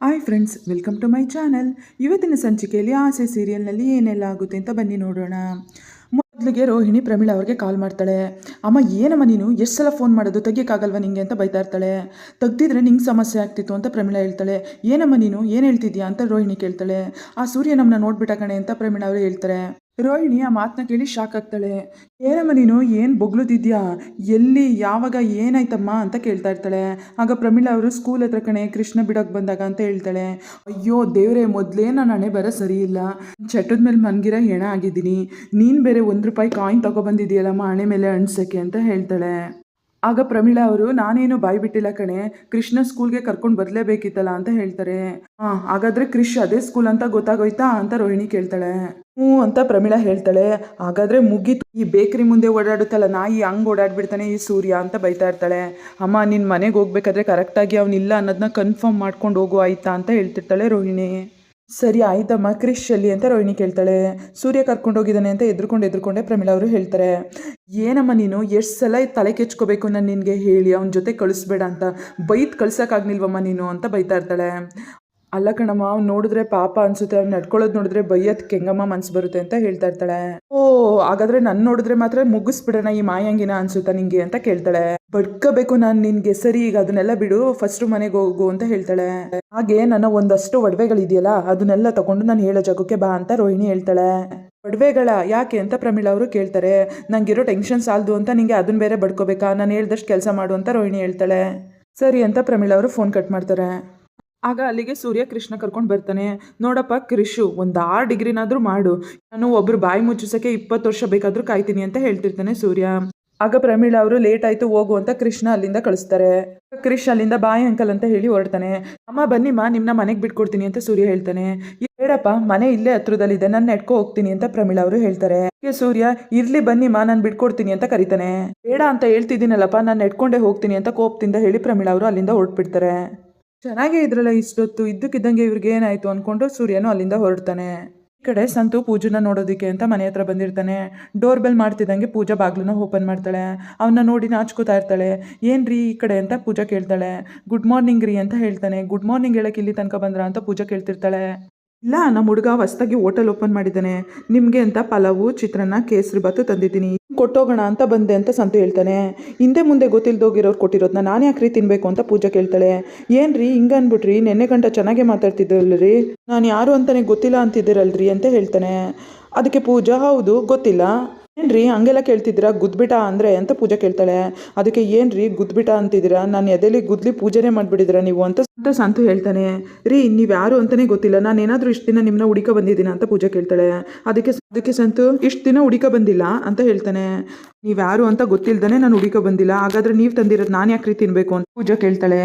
Hi friends welcome to my channel ಇವತ್ತಿನ ಸಂಚಿಕೆಯಲ್ಲಿ ಆಸೆ ಸೀರಿಯಲ್ನಲ್ಲಿ ಏನೆಲ್ಲ ಆಗುತ್ತೆ ಅಂತ ಬನ್ನಿ ನೋಡೋಣ. ಮೊದಲಿಗೆ ರೋಹಿಣಿ ಪ್ರಮೀಳ ಅವ್ರಿಗೆ ಕಾಲ್ ಮಾಡ್ತಾಳೆ. ಅಮ್ಮ, ಏನಮ್ಮ ನೀನು? ಎಷ್ಟು ಸಲ ಫೋನ್ ಮಾಡೋದು? ತೆಗಿಯೋಕ್ಕಾಗಲ್ವ ನಿಂಗೆ? ಅಂತ ಬೈತಾ ಇರ್ತಾಳೆ. ತೆಗ್ದಿದ್ರೆ ನಿಂಗೆ ಸಮಸ್ಯೆ ಆಗ್ತಿತ್ತು ಅಂತ ಪ್ರಮೀಳ ಹೇಳ್ತಾಳೆ. ಏನಮ್ಮ ನೀನು? ಏನು ಹೇಳ್ತಿದ್ಯಾ? ಅಂತ ರೋಹಿಣಿ ಕೇಳ್ತಾಳೆ. ಆ ಸೂರ್ಯ ನಮ್ಮನ್ನ ನೋಡ್ಬಿಟ್ಟ ಕಣೆ ಅಂತ ಪ್ರಮೀಳ ಅವರು ಹೇಳ್ತಾರೆ. ರೋಹಿಣಿ ಆ ಮಾತನ್ನ ಕೇಳಿ ಶಾಕ್ ಆಗ್ತಾಳೆ. ಏನಮ್ಮ ನೀನು, ಏನು ಬೊಗ್ಳುತ್ತಿದ್ಯಾ ಎಲ್ಲಿ, ಯಾವಾಗ, ಏನಾಯ್ತಮ್ಮ? ಅಂತ ಕೇಳ್ತಾ ಇರ್ತಾಳೆ. ಆಗ ಪ್ರಮೀಳ ಅವರು ಸ್ಕೂಲ್ ಹತ್ರ ಕಣೆ, ಕೃಷ್ಣ ಬಿಡೋಕೆ ಬಂದಾಗ ಅಂತ ಹೇಳ್ತಾಳೆ. ಅಯ್ಯೋ, ದೇವರೇ, ಮೊದಲೇ ನಾನು ಹಣೆ ಬರ ಸರಿ ಇಲ್ಲ. ಚಟದ ಮೇಲೆ ಮನ್ಗಿರೋ ಹೆಣ ಆಗಿದ್ದೀನಿ. ನೀನು ಬೇರೆ ಒಂದು ರೂಪಾಯಿ ಕಾಯಿನ್ ತಗೊಬಂದಿದೆಯಲ್ಲಮ್ಮ ಹಣೆ ಮೇಲೆ ಅಣಿಸೋಕ್ಕೆ, ಅಂತ ಹೇಳ್ತಾಳೆ. ಆಗ ಪ್ರಮೀಳಾ ಅವರು, ನಾನೇನು ಬಾಯಿ ಬಿಟ್ಟಿಲ್ಲ ಕಣೆ, ಕೃಷ್ಣ ಸ್ಕೂಲ್ಗೆ ಕರ್ಕೊಂಡು ಬರಲೇಬೇಕಿತ್ತಲ್ಲ ಅಂತ ಹೇಳ್ತಾರೆ. ಹಾ, ಹಾಗಾದ್ರೆ ಕ್ರಿಶ್ ಅದೇ ಸ್ಕೂಲ್ ಅಂತ ಗೊತ್ತಾಗೋಯ್ತಾ ಅಂತ ರೋಹಿಣಿ ಕೇಳ್ತಾಳೆ. ಹ್ಞೂ ಅಂತ ಪ್ರಮೀಳಾ ಹೇಳ್ತಾಳೆ. ಹಾಗಾದ್ರೆ ಮುಗೀತು. ಈ ಬೇಕರಿ ಮುಂದೆ ಓಡಾಡುತ್ತಲ್ಲ, ನಾಯಿ ಹಂಗೆ ಓಡಾಡ್ಬಿಡ್ತಾನೆ, ಈ ಸೂರ್ಯ ಅಂತ ಬೈತಾ ಇರ್ತಾಳೆ. ಅಮ್ಮ ನಿನ್ನ ಮನೆಗೆ ಹೋಗ್ಬೇಕಾದ್ರೆ ಕರೆಕ್ಟಾಗಿ ಅವನಿಲ್ಲ ಅನ್ನೋದನ್ನ ಕನ್ಫರ್ಮ್ ಮಾಡ್ಕೊಂಡು ಹೋಗು ಆಯ್ತಾ ಅಂತ ಹೇಳ್ತಿರ್ತಾಳೆ ರೋಹಿಣಿ. ಸರಿ, ಆಯ್ತಮ್ಮ. ಕ್ರಿಶ್ ಅಲ್ಲಿ ಅಂತ ರೋಹಿಣಿ ಕೇಳ್ತಾಳೆ. ಸೂರ್ಯ ಕರ್ಕೊಂಡೋಗಿದ್ದಾನೆ ಅಂತ ಎದ್ರುಕೊಂಡು ಎದ್ರುಕೊಂಡೆ ಪ್ರಮೀಳಾ ಅವರು ಹೇಳ್ತಾರೆ. ಏನಮ್ಮ ನೀನು? ಎಷ್ಟು ಸಲ ತಲೆ ಕೆಚ್ಕೋಬೇಕು ನಾನು ನಿನಗೆ ಹೇಳಿ. ಅವನ ಜೊತೆ ಕಳಿಸ್ಬೇಡ ಅಂತ. ಬೈತ್ ಕಳ್ಸೋಕ್ಕಾಗ್ನಿಲ್ವಮ್ಮ ನೀನು ಅಂತ ಬೈತಾ ಇರ್ತಾಳೆ. ಅಲ್ಲ ಕಣಮ್ಮ, ಅವ್ನು ನೋಡಿದ್ರೆ ಪಾಪ ಅನ್ಸುತ್ತೆ, ಅವ್ನು ನಡ್ಕೊಳ್ಳೋದು ನೋಡಿದ್ರೆ ಬೈಯತ್ ಕೆಂಗಮ್ಮ ಮನ್ಸು ಬರುತ್ತೆ ಅಂತ ಹೇಳ್ತಾ ಇರ್ತಾಳೆ. ಓ, ಹಾಗಾದ್ರೆ ನನ್ನ ನೋಡಿದ್ರೆ ಮಾತ್ರ ಮುಗಿಸ್ಬಿಡೋಣ ಈ ಮಾಯಂಗಿನ ಅನ್ಸುತ್ತಾ ನಿಂಗೆ ಅಂತ ಕೇಳ್ತಾಳೆ. ಬಡ್ಕಬೇಕು ನಾನು ನಿನ್ಗೆ, ಸರಿ, ಈಗ ಅದನ್ನೆಲ್ಲ ಬಿಡು ಫಸ್ಟ್ ಮನೆಗೆ ಹೋಗು ಅಂತ ಹೇಳ್ತಾಳೆ. ಹಾಗೆ ನನ್ನ ಒಂದಷ್ಟು ಒಡವೆಗಳಿದೆಯಲ್ಲ, ಅದನ್ನೆಲ್ಲ ತಗೊಂಡು ನಾನು ಹೇಳೋ ಜಾಗಕ್ಕೆ ಬಾ ಅಂತ ರೋಹಿಣಿ ಹೇಳ್ತಾಳೆ. ಒಡವೆಗಳ ಯಾಕೆ ಅಂತ ಪ್ರಮೀಳ ಅವರು ಕೇಳ್ತಾರೆ. ನಂಗಿರೋ ಟೆನ್ಷನ್ ಸಾಲದು ಅಂತ ನಿಂಗೆ ಅದನ್ನ ಬೇರೆ ಬಡ್ಕೋಬೇಕಾ? ನಾನು ಹೇಳ್ದಷ್ಟು ಕೆಲಸ ಮಾಡು ಅಂತ ರೋಹಿಣಿ ಹೇಳ್ತಾಳೆ. ಸರಿ ಅಂತ ಪ್ರಮೀಳ ಅವರು ಫೋನ್ ಕಟ್ ಮಾಡ್ತಾರೆ. ಆಗ ಅಲ್ಲಿಗೆ ಸೂರ್ಯ ಕೃಷ್ಣ ಕರ್ಕೊಂಡು ಬರ್ತಾನೆ. ನೋಡಪ್ಪ ಕೃಷು, ಒಂದು ಆರು ಡಿಗ್ರಿನಾದರೂ ಮಾಡು. ನಾನು ಒಬ್ರು ಬಾಯಿ ಮುಚ್ಚಿಸೋಕ್ಕೆ ಇಪ್ಪತ್ತು ವರ್ಷ ಬೇಕಾದರೂ ಕಾಯ್ತೀನಿ ಅಂತ ಹೇಳ್ತಿರ್ತಾನೆ ಸೂರ್ಯ. ಆಗ ಪ್ರಮೀಳ ಅವರು, ಲೇಟ್ ಆಯಿತು, ಹೋಗು ಅಂತ ಕೃಷ್ಣ ಅಲ್ಲಿಂದ ಕಳಿಸ್ತಾರೆ. ಕೃಷ್ಣ ಅಲ್ಲಿಂದ ಬಾಯಿ ಅಂಕಲ್ ಅಂತ ಹೇಳಿ ಹೊರಡ್ತಾನೆ. ಅಮ್ಮ ಬನ್ನಿಮ್ಮ ನಿಮ್ಮನ್ನ ಮನೆಗೆ ಬಿಟ್ಕೊಡ್ತೀನಿ ಅಂತ ಸೂರ್ಯ ಹೇಳ್ತಾನೆ. ಬೇಡಪ್ಪ ಮನೆ ಇಲ್ಲೇ ಹತ್ರದಲ್ಲಿದೆ, ನಾನು ನೆಟ್ಕೊ ಹೋಗ್ತೀನಿ ಅಂತ ಪ್ರಮೀಳ ಅವರು ಹೇಳ್ತಾರೆ. ಸೂರ್ಯ, ಇರ್ಲಿ ಬನ್ನಿಮ್ಮ ನಾನು ಬಿಟ್ಕೊಡ್ತೀನಿ ಅಂತ ಕರಿತಾನೆ. ಬೇಡ ಅಂತ ಹೇಳ್ತಿದ್ದೀನಲ್ಲಪ್ಪ, ನಾನು ನೆಟ್ಕೊಂಡೇ ಹೋಗ್ತೀನಿ ಅಂತ ಕೋಪದಿಂದ ಹೇಳಿ ಪ್ರಮೀಳ ಅವರು ಅಲ್ಲಿಂದ ಹೊರಟ್ಬಿಡ್ತಾರೆ. ಚೆನ್ನಾಗೇ ಇದ್ರಲ್ಲ ಇಷ್ಟೊತ್ತು, ಇದ್ದಕ್ಕಿದ್ದಂಗೆ ಇವ್ರಿಗೆ ಏನಾಯ್ತು ಅನ್ಕೊಂಡು ಸೂರ್ಯನು ಅಲ್ಲಿಂದ ಹೊರಡ್ತಾನೆ. ಈ ಕಡೆ ಸಂತು ಪೂಜನ ನೋಡೋದಿಕ್ಕೆ ಅಂತ ಮನೆ ಹತ್ರ ಬಂದಿರ್ತಾನೆ. ಡೋರ್ ಬೆಲ್ ಮಾಡ್ತಿದ್ದಂಗೆ ಪೂಜಾ ಬಾಗ್ಲನ್ನ ಓಪನ್ ಮಾಡ್ತಾಳೆ. ಅವನ್ನ ನೋಡಿ ನಾಚ್ಕೋತಾ ಇರ್ತಾಳೆ. ಏನ್ರಿ ಈ ಕಡೆ? ಅಂತ ಪೂಜಾ ಕೇಳ್ತಾಳೆ. ಗುಡ್ ಮಾರ್ನಿಂಗ್ ರೀ ಅಂತ ಹೇಳ್ತಾನೆ. ಗುಡ್ ಮಾರ್ನಿಂಗ್ ಹೇಳಕ್ಕೆ ಇಲ್ಲಿ ತನಕ ಬಂದ್ರ? ಅಂತ ಪೂಜಾ ಕೇಳ್ತಿರ್ತಾಳೆ. ಇಲ್ಲ ನಮ್ಮ ಹುಡುಗ ಹೊಸ್ದಾಗಿ ಹೋಟೆಲ್ ಓಪನ್ ಮಾಡಿದ್ದಾನೆ. ನಿಮಗೆ ಅಂತ ಪಲಾವು, ಚಿತ್ರಾನ್ನ, ಕೇಸರಿ ಬಾತು ತಂದಿದ್ದೀನಿ. ಕೊಟ್ಟೋಗೋಣ ಅಂತ ಬಂದೆ ಅಂತ ಸಂತು ಹೇಳ್ತಾನೆ. ಹಿಂದೆ ಮುಂದೆ ಗೊತ್ತಿಲ್ದೋಗಿರೋರು ಕೊಟ್ಟಿರೋದನ್ನ ನಾನು ಯಾಕ್ರಿ ತಿನ್ಬೇಕು ಅಂತ ಪೂಜಾ ಕೇಳ್ತಾಳೆ. ಏನ್ರಿ ಹಿಂಗ ಅನ್ಬಿಟ್ರಿ, ನೆನ್ನೆ ಗಂಟ ಚೆನ್ನಾಗೆ ಮಾತಾಡ್ತಿದ್ದಲ್ರಿ ನಾನು ಯಾರು ಅಂತಾನೆ ಗೊತ್ತಿಲ್ಲ ಅಂತಿದ್ದೀರಲ್ರಿ ಅಂತ ಹೇಳ್ತಾನೆ. ಅದಕ್ಕೆ ಪೂಜಾ, ಹೌದು, ಗೊತ್ತಿಲ್ಲ. ಏನ್ರಿ ಹಂಗೆಲ್ಲ ಕೇಳ್ತಿದ್ದೀರಾ? ಗುದ್ಬಿಟ ಅಂದರೆ ಅಂತ ಪೂಜಾ ಕೇಳ್ತಾಳೆ? ಅದಕ್ಕೆ ಏನ್ರಿ ಗುದ್ಬಿಟ ಅಂತಿದ್ದೀರಾ? ನಾನು ಎದೆಲಿ ಗುದ್ಲಿ ಪೂಜೆನೇ ಮಾಡಿಬಿಟ್ಟಿದ್ದೀರಾ ನೀವು ಅಂತ ಅಂತ ಸಂತು ಹೇಳ್ತಾನೆ. ರೀ, ನೀವು ಯಾರು ಅಂತಾನೆ ಗೊತ್ತಿಲ್ಲ. ನಾನು ಏನಾದರೂ ಇಷ್ಟು ದಿನ ನಿಮ್ಮನ್ನ ಹುಡುಕ ಬಂದಿದ್ದೀನಿ ಅಂತ ಪೂಜಾ ಕೇಳ್ತಾಳೆ. ಅದಕ್ಕೆ ಅದಕ್ಕೆ ಸಂತು, ಇಷ್ಟು ದಿನ ಹುಡುಕ ಬಂದಿಲ್ಲ ಅಂತ ಹೇಳ್ತಾನೆ. ನೀವು ಯಾರು ಅಂತ ಗೊತ್ತಿಲ್ದಾನೆ ನಾನು ಹುಡುಕ ಬಂದಿಲ್ಲ. ಹಾಗಾದ್ರೆ ನೀವು ತಂದಿರೋದು ನಾನು ರೀ ತಿನ್ಬೇಕು ಅಂತ ಪೂಜಾ ಕೇಳ್ತಾಳೆ.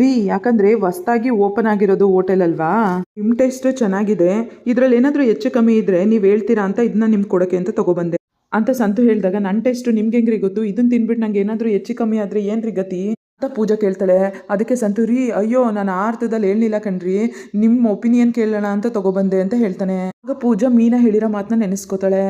ರೀ, ಯಾಕಂದ್ರೆ ಹೊಸ್ದಾಗಿ ಓಪನ್ ಆಗಿರೋದು ಹೋಟೆಲ್ ಅಲ್ವಾ? ನಿಮ್ಮ ಟೇಸ್ಟ್ ಚೆನ್ನಾಗಿದೆ. ಇದ್ರಲ್ಲಿ ಏನಾದರೂ ಹೆಚ್ಚು ಕಮ್ಮಿ ಇದ್ರೆ ನೀವು ಹೇಳ್ತೀರಾ ಅಂತ ಇದನ್ನ ನಿಮ್ಗೆ ಕೊಡಕ್ಕೆ ಅಂತ ತಗೊಬಂದೆ. ಅಂತ ಸಂತು ಹೇಳಿದಾಗ ನನ್ನ ಟೇಸ್ಟು ನಿಮ್ಗೆ ಹೆಂಗ್ರಿ ಗೊತ್ತು? ಇದನ್ನ ತಿನ್ಬಿಟ್ಟು ನಂಗೆ ಏನಾದರೂ ಹೆಚ್ಚು ಕಮ್ಮಿ ಆದರೆ ಏನ್ರಿ ಗತಿ? ಅಂತ ಪೂಜಾ ಕೇಳ್ತಾಳೆ. ಅದಕ್ಕೆ ಸಂತು, ರೀ, ಅಯ್ಯೋ, ನಾನು ಆ ಅರ್ಥದಲ್ಲಿ ಹೇಳಲಿಲ್ಲ ಕಣ್ರಿ. ನಿಮ್ಮ ಒಪಿನಿಯನ್ ಕೇಳೋಣ ಅಂತ ತಗೊಬಂದೆ ಅಂತ ಹೇಳ್ತಾನೆ. ಆಗ ಪೂಜಾ ಮೀನಾ ಹೇಳಿರೋ ಮಾತನ್ನ ನೆನೆಸ್ಕೋತಾಳೆ.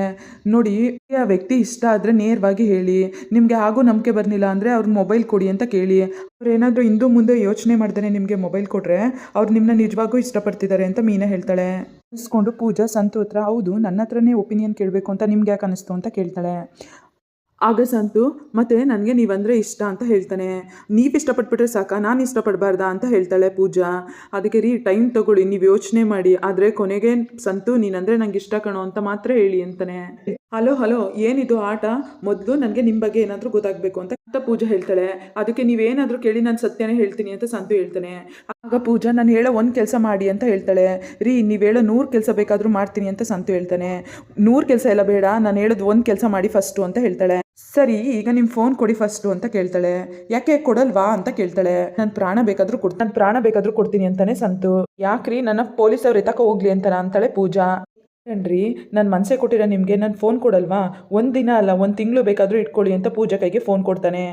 ನೋಡಿ, ಆ ವ್ಯಕ್ತಿ ಇಷ್ಟ ಆದರೆ ನೇರವಾಗಿ ಹೇಳಿ. ನಿಮಗೆ ಹಾಗೂ ನಂಬಿಕೆ ಬರಲಿಲ್ಲ ಅಂದರೆ ಅವ್ರ ಮೊಬೈಲ್ ಕೊಡಿ ಅಂತ ಕೇಳಿ. ಅವ್ರು ಏನಾದರೂ ಹಿಂದೂ ಮುಂದೆ ಯೋಚನೆ ಮಾಡ್ತಾನೆ ನಿಮಗೆ ಮೊಬೈಲ್ ಕೊಟ್ಟರೆ ಅವ್ರು ನಿಮ್ಮನ್ನ ನಿಜವಾಗೂ ಇಷ್ಟಪಡ್ತಿದ್ದಾರೆ ಅಂತ ಮೀನಾ ಹೇಳ್ತಾಳೆ. ಇಸ್ಕೊಂಡು ಪೂಜಾ, ಸಂತು ಹತ್ರ, ಹೌದು, ನನ್ನ ಹತ್ರನೇ ಒಪಿನಿಯನ್ ಕೇಳಬೇಕು ಅಂತ ನಿಮ್ಗೆ ಯಾಕೆ ಅನಿಸ್ತು? ಅಂತ ಕೇಳ್ತಾಳೆ. ಆಗ ಸಂತು, ಮತ್ತೆ ನನಗೆ ನೀವಂದರೆ ಇಷ್ಟ ಅಂತ ಹೇಳ್ತಾನೆ. ನೀವು ಇಷ್ಟಪಟ್ಬಿಟ್ರೆ ಸಾಕ? ನಾನು ಇಷ್ಟಪಡಬಾರ್ದಾ? ಅಂತ ಹೇಳ್ತಾಳೆ ಪೂಜಾ. ಅದಕ್ಕೆ ರೀ, ಟೈಮ್ ತಗೊಳ್ಳಿ, ನೀವು ಯೋಚನೆ ಮಾಡಿ. ಆದರೆ ಕೊನೆಗೆ ಸಂತು, ನೀನಂದರೆ ನಂಗೆ ಇಷ್ಟ ಕಣೋ ಅಂತ ಮಾತ್ರ ಹೇಳಿ ಅಂತಾನೆ. ಹಲೋ ಹಲೋ, ಏನಿದು ಆಟ? ಮೊದಲು ನನಗೆ ನಿಮ್ಮ ಬಗ್ಗೆ ಏನಾದರೂ ಗೊತ್ತಾಗಬೇಕು ಅಂತ ಅಂತ ಪೂಜಾ ಹೇಳ್ತಾಳೆ. ಅದಕ್ಕೆ ನೀವೇನಾದರೂ ಕೇಳಿ ನಾನು ಸತ್ಯನೇ ಹೇಳ್ತೀನಿ ಅಂತ ಸಂತು ಹೇಳ್ತಾನೆ. ಆಗ ಪೂಜಾ, ನಾನು ಹೇಳೋ ಒಂದು ಕೆಲಸ ಮಾಡಿ ಅಂತ ಹೇಳ್ತಾಳೆ. ರೀ, ನೀವು ಹೇಳೋ ನೂರು ಕೆಲಸ ಬೇಕಾದರೂ ಮಾಡ್ತೀನಿ ಅಂತ ಸಂತು ಹೇಳ್ತಾನೆ. ನೂರು ಕೆಲಸ ಎಲ್ಲ ಬೇಡ, ನಾನು ಹೇಳೋದು ಒಂದು ಕೆಲಸ ಮಾಡಿ ಫಸ್ಟು ಅಂತ ಹೇಳ್ತಾಳೆ. ಸರಿ, ಈಗ ನಿಮ್ಮ ಫೋನ್ ಕೊಡಿ ಫಸ್ಟು ಅಂತ ಕೇಳ್ತಾಳೆ. ಯಾಕೆ ಕೊಡಲ್ವಾ ಅಂತ ಕೇಳ್ತಾಳೆ. ನನ್ನ ಪ್ರಾಣ ಬೇಕಾದರೂ ಕೊಡ್ ನನ್ನ ಪ್ರಾಣ ಬೇಕಾದರೂ ಕೊಡ್ತೀನಿ ಅಂತಾನೆ ಸಂತು. ಯಾಕ್ರಿ ನನ್ನ ಪೊಲೀಸವ್ರು ಎತ್ತಕ ಹೋಗ್ಲಿ ಅಂತಾನೆ ಅಂತಾಳೆ ಪೂಜಾ. ಏನ್ರಿ? ನಾನು ಮನಸ್ಸೇ ಕೊಟ್ಟಿರೋ ನಿಮಗೆ ನಾನು ಫೋನ್ ಕೊಡಲ್ವಾ? ಒಂದು ದಿನ ಅಲ್ಲ, ಒಂದು ತಿಂಗಳು ಬೇಕಾದರೂ ಇಟ್ಕೊಳ್ಳಿ ಅಂತ ಪೂಜಾ ಕೈಗೆ ಫೋನ್ ಕೊಡ್ತಾನೆ.